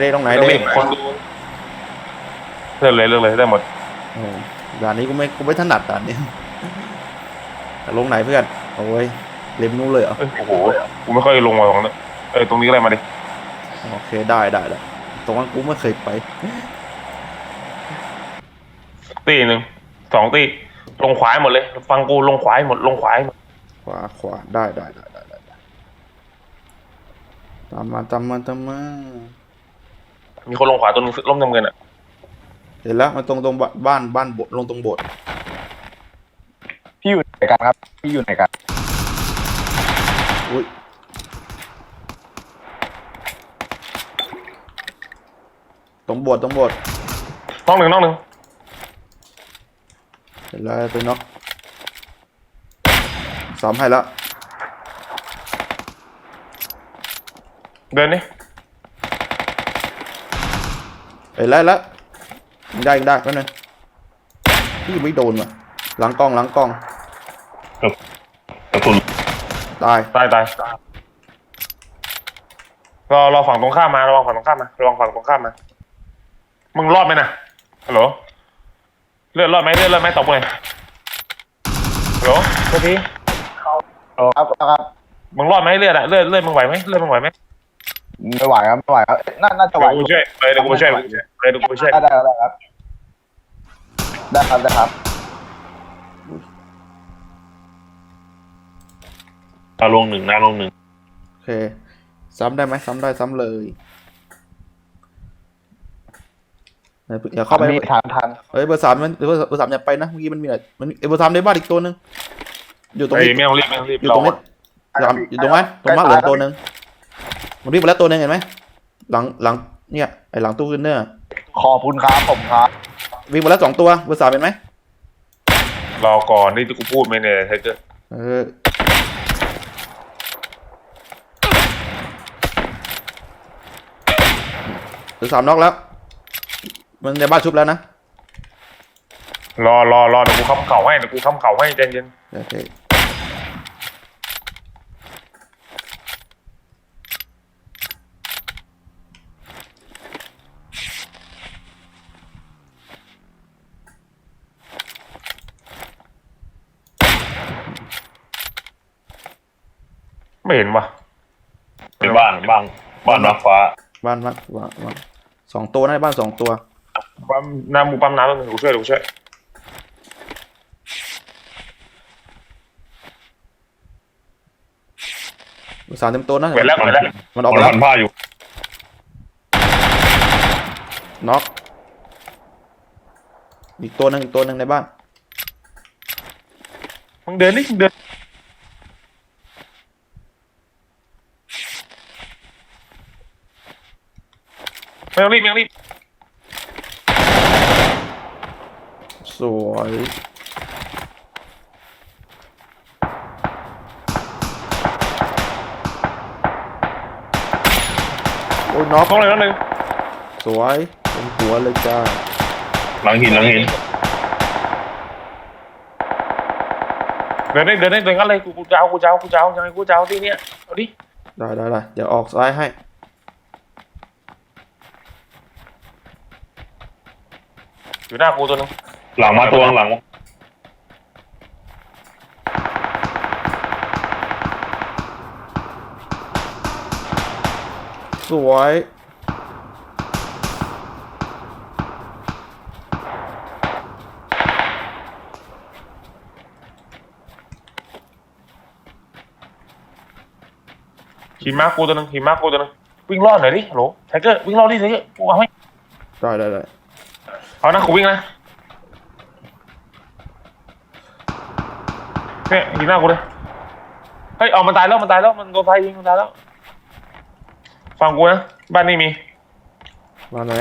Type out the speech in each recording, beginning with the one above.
ได้ตรงไหนตรงได้นี้คนดูเลือกเลยเลือกเลยได้หมดโอ้ด่านนี้กูไม่กูไม่ถนัดด่านนี้แต่ลงไหนเพื่อนโอ้ยเล็มนู้นเลยเหรอเอ้ยโอ้โหกูไม่ค่อยลงมาตรงนั้นเออตรงนี้อะไรมาดิโอเคได้ได้ได้ตรงนั้นกูไม่เคยไปตีหนึ่งสองตีลงขวาให้หมดเลย ฟังกูลงขวาให้หมดลงขวาให้หมดขวาขวาได้ได้ได้ได้ได้ได้ตามมาตามมาตามมา มีคนลงขวาตัวนึงล้มจำเงินอะเห็นแล้วมันตรงตรงบ้านบ้านโบสถ์ลงตรงโบสถ์พี่อยู่ไหนกันครับ พี่อยู่ไหนกันอุ้ยตรงโบสถ์ตรงโบสถ์น้องหนึ่งน้องหนึ่งเห็นแล้วตัวน็อกสามให้แล้วเดินดิ เห็นแล้วเห็นแล้วยิงได้ยิงได้แป๊บนึงพี่ไม่โดนว่ะหลังกล้องหลังกล้องกระสุนตายตายตายรอรอฝั่งตรงข้ามมาระวังฝั่งตรงข้ามมาระวังฝั่งตรงข้ามมา มึงรอดไหมนะฮัลโหลเลือดรอดไหมเลือดรอดไหมตอบกูหน่อยฮัลโหลโทษทีครับครับมึงรอดไหมเลือดอะเลือดเลือดมึงไหวไหมเลือดมึงไหวไหม ไม่ไหวครับไม่ไหวครับน่าน่าจะไหวเดี๋ยวกูช่วยไปเดี๋ยวกูไปช่วยไปเดี๋ยวกูไปช่วยได้ได้ได้ครับ ได้ครับได้ครับเอาลงหนึ่งนะลงหนึ่งโอเค ซ้ำได้ไหมซ้ำได้ซ้ำเลยเดี๋ยวเข้าไปมีทานทันเฮ้ยเบอร์สามมันเบอร์เบอร์สามอย่าไปนะเมื่อกี้มันมีอะไรมันเอ้ยเบอร์สามในบ้านอีกตัวหนึงอยู่ตรงไอ้นี้ไม่ต้องรีบไม่ต้องรีบอยู่รอตรงนี้สามอยู่ตรงนั้นตรงมาร์คเหลืองตัวหนึ่ง มันวิ่งไปแล้วตัวหนึ่งเห็นไหมหลังหลังเนี่ยไอหลังตู้ขึ้นเนอร์ขอบคุณครับผมครับวิ่งไปแล้วสองตัวเบอร์สามเห็นไหมรอก่อนนี่ที่กูพูดไหมเนี่ยไทเกอร์เออเบอร์สามน็อกแล้ว มันในบ้านชุบแล้วนะรอรอรอเดี๋ยวกูค้ำเข่าให้เดี๋ยวกูค้ำเข่าให้ใจเย็นโอเค เห็นว่ะเป็นบ้านบ้านบ้านมาฟ้า บ้านบ้านบ้านบ้านสองตัวนะในบ้านสองตัวปั๊มน้ำมูปั๊มน้ำแล้วกูช่วยเดี๋ยวกูช่วยเบอร์สามเต็มตัวนะเห็นแล้วเห็นแล้วมันออกคไปนแล้วพันผ้าอยู่น็อกอีกตัวหนึ่งอีกตัวหนึ่งในบ้านมึงเดินนี่มึงเดิน ไม่ต้องรีบไม่ต้องรีบสวยโอ้ยน็อกต้องเลยต้องเลยสวยเป็นหัวเลยจ้าหลังหินหลังหินเดินได้เดินได้เดินกันเลยกูกูจะเอากูจะเอากูจะเอายังไงกูจะเอาที่เนี้ยเอาดิได้ได้ได้เดี๋ยวออกซ้ายให้ อยู่หน้ากูตัวหนึงหลังมาตัวหลังสวยขี่ม้ากูตัวหนึงขี่ม้ากูตัวหนึงวิ่งรอดหน่อยดิฮัลโหลไทเกอร์วิ่งรอดดิไทเกอร์กูเอาให้ได้ได้ได้ เอานะกูวิ่งนะเนี่ยขี่หน้ากูเลยเฮ้ยเอามันตายแล้วมันตายแล้วมันโดนไฟยิงมันตายแล้วฟังกูนะบ้านนี้มีมาไหน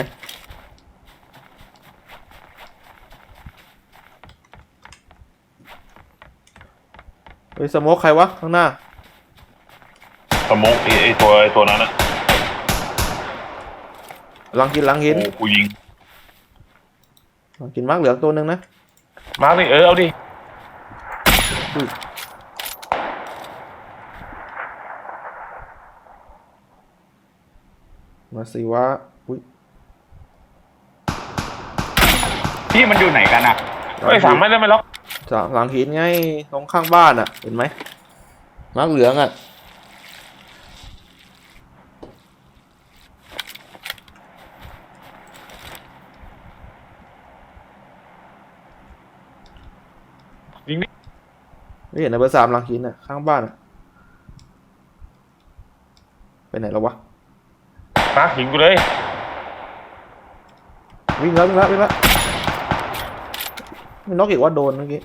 เฮ้ยสโมกใครวะข้างหน้าสมกไอ้ไอ้ตัวไอ้ตัวนั้นนะหลังหินหลังหิน โอ้กูยิง หลังหินมาร์กเหลืองตัวหนึ่งนะมาดิเออเอาดิมาสิวะพี่มันอยู่ไหนกันอะเฮ้ยสามไม่ได้ไม่ล็อกสามหลังหินไงตรงข้างบ้านอะ เห็นไหมมาร์กเหลืองอะ ไม่เห็นนะเบอร์สามหลังหินอะ ข้างบ้านอะ ไปไหนแล้ววะ มายิงกูเลย วิ่งแล้ววิ่งแล้ววิ่งแล้วไม่น็อกอีกว่าโดนเมื่อกี้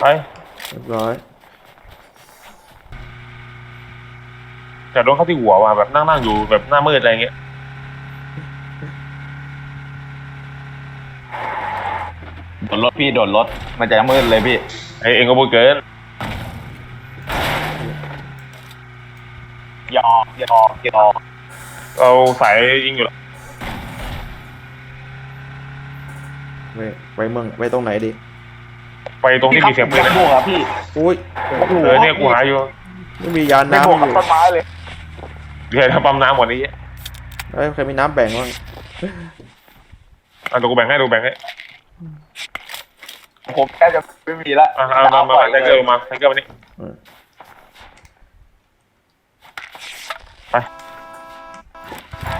ไปเรียบร้อย แต่โดนเข้าที่หัวว่ะแบบนั่งนั่งๆอยู่แบบหน้ามืดอะไรเงี้ย ดนรถพี่โดนรถมันจะมืดเลยพี่ ไอเองก็พูดเกินยอกยอกยอกเราสายยิงอยู่แล้วไปไปเมืองไปตรงไหนดีไปตรงที่มีเสียงปืนไม่นะบวกครับพี่อุ้ยเออเนี่ยกูหาอยู่ไม่มียานไม่น้ำบวกอกับยู่ต้นไม้เลยเดี๋ยวจะปั๊มน้ำหมดนี้เอ้ยใครมีน้ำแบ่งบ้างอะเดี๋ยวกูแบ่งให้ดูแบ่งให้ ผมแทบจะไม่มีละอะเอามามามาไทเกอร์ลงมาไทเกอร์มานี่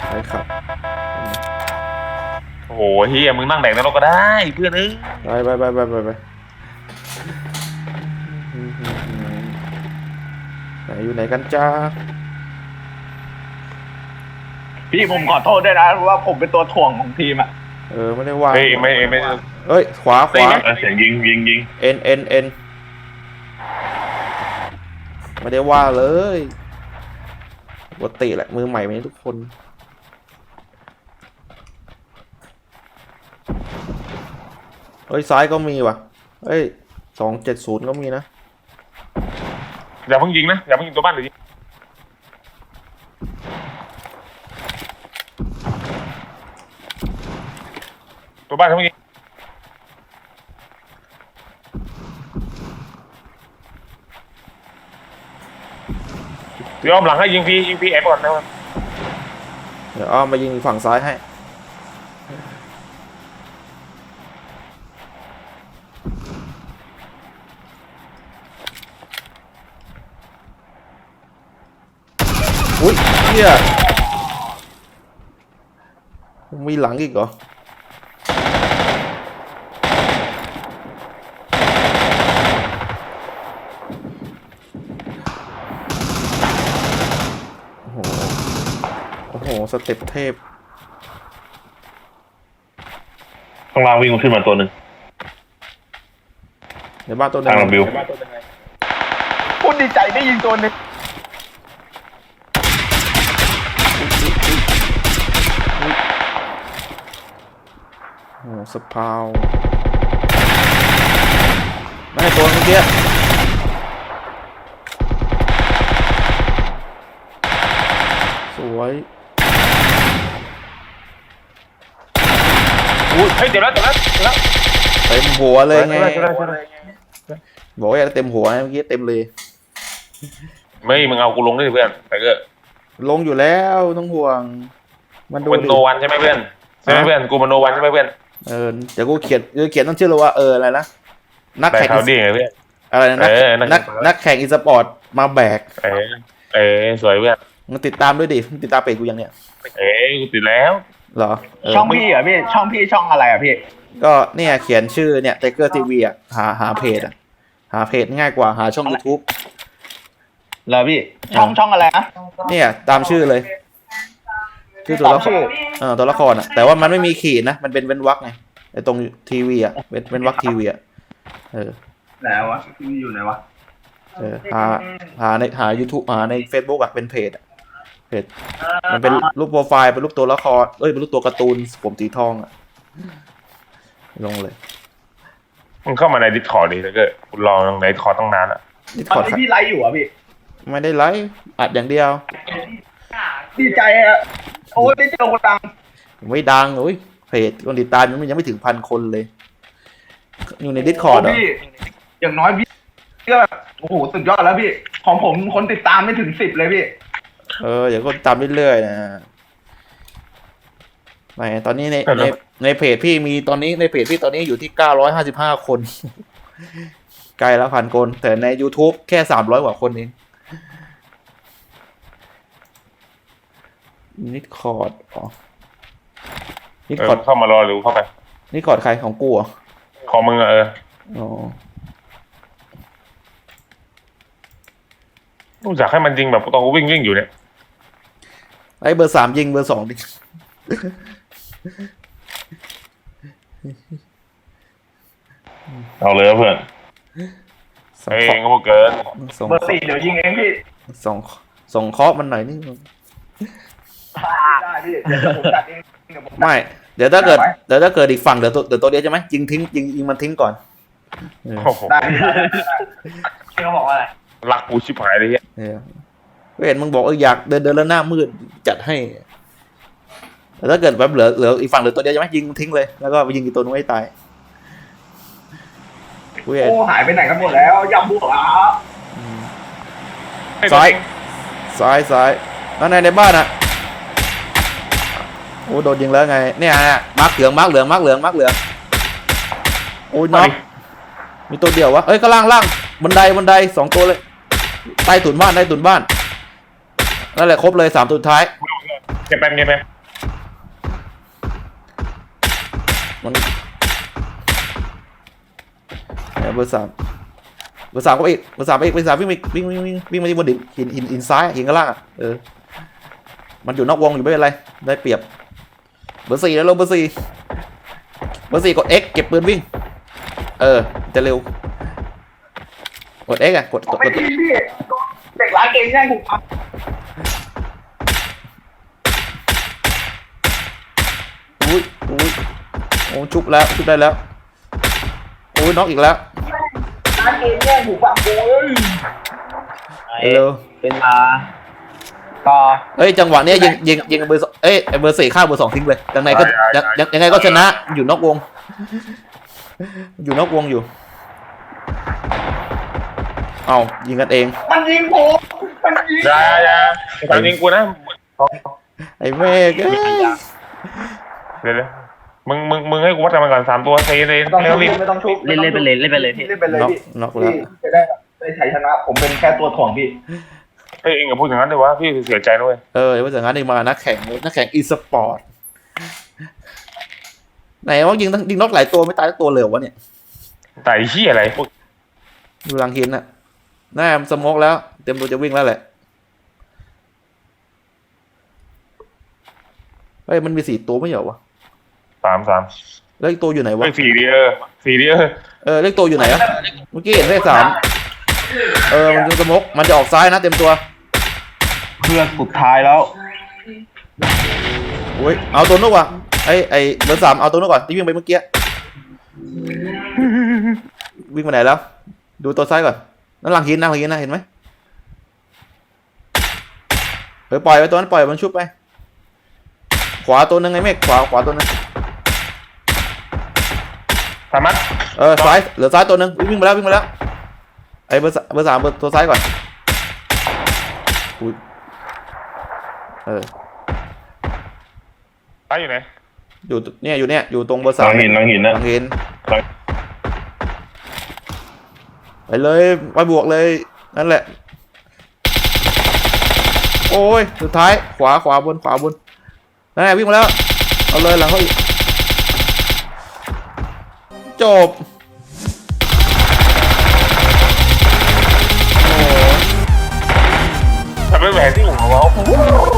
ไปครับโอ้โหเฮียมึงนั่งแดกในรถก็ได้เพื่อนเอ้ยไปไปไปไปไปไปไหนอยู่ไหนกันจ้าพี่ผมขอโทษด้วยนะเพราะว่าผมเป็นตัวถ่วงของทีมอะ เออไม่ได้ว่าเฮ้ยไม่ไม่ เอ้ย ขวาขตีวาไหมอะเสียงยิงยิงยิงเอ็นเอ็นเอ็นไม่ได้ว่าเลยปกติแหละ มือใหม่ไหมทุกคน เฮ้ย ซ้ายก็มีว่ะ เฮ้ยสองเจ็ดศูนย์ก็มีนะ อย่าเพิ่งยิงนะ อย่าเพิ่งยิงตัวบ้านเลยยิงตัวบ้านเขาไม่ยิง ดี๋ยวอ้อมหลังให้ยิงฟรียิงฟรีแอบก่อนนะครับเดี๋ยวอ้อมมายิงฝั่งซ้ายให้ อุ้ยเฮียมีหลังอีกเหรอ โอ้โห โอ้โห สเต็ปเทพ ข้างล่างวิ่งขึ้นมาตัวหนึ่ง ในบ้านตัวหนึทางงระบิวพูดดีใจได้ยิงตัวหนึงโอ้โหสปาวไม่ตัวเมื่อกี้สวย อุ้ยเฮ้ยเดี๋ยวแล้วเดี๋ยวแล้วเดี๋ยวแล้วเต็มหัวเลยไงเดี๋ยวแล้วเดี๋ยวแล้วบอกว่าอยากเต็มหัวไงเมื่อกี้เต็มเลย ไม่มึงเอากูลงด้วยดิเพื่อนแต่ก็ลงอยู่แล้วต้องห่วง มันดูเป็นดิโนวันใช่ไหมเพื่อนใช่ไหมฮะเพื่อนกูเป็นโนวันใช่ไหมเพื่อนเออเดี๋ยวกูเขียนเดี๋ยวเขียนต้องชื่อเลยว่าเอออะไรนะนักแต่แข่งเขาดีไงเพื่อนอะไรนะนักเออนักนักนักแข่งอีสปอร์ตมาแบก เออเออสวยเพื่อนมึงติดตามด้วยดิมึงติดตามเพจกูยังเนี่ยเอ้ยกูติดแล้ว เหรอเออช่องพี่เหรอพี่ช่องพี่ช่องอะไรอะพี่ ก็เนี่ยเขียนชื่อเนี่ยไทเกอร์ทีวีอะหาหาเพจอะ หาเพจง่ายกว่าหาช่อง YouTube เหรอพี่ช่องช่องอะไรนะเนี่ย ตามชื่อเลยชื่อตัวละคชื่รอเออตัวละครอะ แต่ว่ามันไม่มีขีดนะ มันเป็นเว้นวรรคไงไอ้ตรงทีวีอะเว้นเว้นวรรคทีวีอะเออไหนวะอยู่ไหนวะเออหาหาในหา YouTube หาใน Facebook อะเป็นเพจอะ เพจมันเป็นรูปโปรไฟล์เป็นรูปตัวละครเอ้ยเป็นรูปตัวการ์ตูนผมสีทองอะลงเลยมึงเข้ามาในดิสคอร์ดดิแล้วก็กูรอในดิสคอร์ดตั้งนานแล้วนี่ตถออนดนี้พี่ไลฟ์อยู่อะพี่ไม่ได้ไลฟ์อัดอย่างเดียว ดีใจอะโอ้ยได้เจอคนดังไม่ดังโอ้ยเพจคนติดตามมันยังไม่ถึงพันคนเลย อยู่ในดิสคอร์ดโพี่อย่างน้อยพี่ก็โอ้โหสุดยอดแล้วพี่ ของผมคนติดตามไม่ถึงสิบเลยพี่ เออเดี๋ยวก็ตามเรื่อยๆนะไหนตอนนี้ในในในเพจพี่มีตอนนี้ในเพจพี่ตอนนี้อยู่ที่เก้าร้อยห้าสิบห้าคนใกล้แล้วพันคน แต่ใน YouTube แค่สามร้อยกว่าคนเองนิดคอร์ดอ๋อนิดเออคอร์ดเข้ามารอหรือเข้าไปนิดคอร์ดใครของกูเหรอของมึงอะเอออ๋อรู้จักให้มันยิงแบบตอนกูวิ่งวิ่งอยู่เนี่ย ไอ้เบอร์สามยิงเบอร์สองดิเอาเลยครับเพื่อนสองเอเคงราะก็พวกเกินสองเบอร์สี่เดี๋ยวยิงเองพี่สองสองเคราะห์มันหน่อยนี่ได้พี่เดี๋ยวผมจัดเองเดี๋ยวผมจัด ไม่ เดี๋ยวถ้าเกิดได้ไหม เดี๋ยวถ้าเกิดอีกฝั่งเดี๋ยวตัวเดี๋ยวตัวเดียวใช่ไหมยิงทิ้งยิงยิงมันทิ้งก่อนเออโอ้โหได้พี่ได้ได้ได้พี่เขาบอกว่าอะไรรักกูชิบหายเลยเฮียเออก็ เห็นมึงบอกเอออยากเดินเดินแล้วหน้ามืดจัดให้แต่ถ้าเกิดแบบเหลือเหลืออีกฝั่งเหลือตัวเดียวใช่ไหมยิงทิ้งเลยแล้วก็ไปยิงอีกตัวนึงให้ตายกูเห็นโอ้หายไปไหนกันหมดแล้วยำบวกอะอืมไม่ซ้ายจริงซ้ายซ้ายนั่นในในบ้านอะโอ้โดนยิงแล้วไงเนี่ยฮะมาร์กเหลืองมาร์กเหลืองมาร์กเหลืองมาร์กเหลืองโอ้ยน็อกมีตัวเดียววะเอ้ยก็ล่างล่างบันไดบันไดสองตัวเลยใต้ถุนบ้านใต้ถุนบ้าน นั่นแหละครบเลยสามตัวสุดท้าย เก็บแป๊บเก็บแป๊บมันเนี่ยเบอร์สามเบอร์สามก็อีกเบอร์สามไปอีกเบอร์สามวิ่งไปอีกวิ่งวิ่งวิ่งวิ่งมาที่บนดินหินหินหินซ้ายหินข้างล่างอะเออมันอยู่นอกวงอยู่ไม่เป็นไรได้เปรียบ เบอร์สี่แล้วลงเบอร์สี่เบอร์สี่กด X เก็บปืนวิ่ง เออ จะเร็ว กด X อะกดผมกไม่ดทิ้งพี่เด็กร้านเกมแย่งผมเอา อุ้ยอุ้ยโอ้ ชุบแล้วชุบได้แล้วโอ้ยน็อกอีกแล้วร้านเกมแย่งผมแบบโอ้ยเร็วเป็นมาต่อเฮ้ยจังหวะเนี้ยยิงยิงยิงเบอร์สองเอ้ยไอ้เบอร์สี่ฆ่าเบอร์สองทิ้งเลยยังไงก็ยังยังยังไงก็ชนะอยู่นอกวง อยู่นอกวงอยู่เอายิงกันเอง มันยิงผมมันยิงอย่าอย่าอย่ายิงกูนะไอ้เมฆเอ้ยเดี๋ยวเดี๋ยว มึงมึงมึงให้กูวัดกันมาก่อนสามตัวเซเลยไม่ต้องไม่ชุต้อบงรีบไม่ต้องชุบเล่นเล่นไปเลยเล่นไปเลยพี่เล่นไปเลยน็อกพี่น็อกแล้วพี่จะได้ได้ชัยชนะ ผมเป็นแค่ตัวถ่วงพี่เฮ้ยเองอย่าพูดอย่างนั้นเลยวะพี่เสียใจนะเว้ยเออว่าจากนั้นเองมานักแข่งนักแข่งอีสปอร์ตไหนว่ายิงทั้งยิงน็อกหลายตัวไม่ตายสักตัวเลยเหรอวะเนี่ยแต่ไอ้เหี้ยอะไรพวกดูหลังหินน่ะหน้ามันสโมกแล้ว เต็มตัวจะวิ่งแล้วแหละเฮ้ยมันมีสี่ตัวไม่เหรอวะ สามสามแล้วอีกตัวอยู่ไหนวะเฮ้ยสี่ดีเออสี่ดีเออเออเลขตัวอยู่ไหนอะเมื่อกี้เห็นเลขสามเออมันจะสโมกมันจะออกซ้ายนะเต็มตัวเพื่อนสุดท้ายแล้วอุ้ยเอาตัวนู้นว่ะไอไอเบอร์สามเอาตัวนู้นก่อนที่วิ่งไปเมื่อกี้วิ่งไปไหนแล้ว ดูตัวซ้ายก่อนนั่นหลังหินนะหลังหินนะเห็นไหมเฮ้ยปล่อยไปตัวนั้นปล่อยมันชุบไป ขวาตัวหนึงไงเมฆขวาขวาตัวหนึง สามารถเออซ้ายเหลือซ้ายตัวหนึงวิ่งมาแล้ววิ่งมาแล้วไอเบอร์สามเบอร์สามเบอร์ตัวซ้ายก่อนอุ้ยเออตายอยู่ไหนอยู่เนี่ยอยู่เนี่ยอยู่ตรงเบอร์หสาลัมงหินหลังหินหนะลังหินหลังไปเลยไปบวกเลยนั่นแหละ โอ้ยสุดท้ายขวาขวาบนขวาบนนั่นแหละวิ่งมาแล้วเอาเลยหลังเขาอีก จบโอ้โหทำเป็นแหวนที่หัวเรา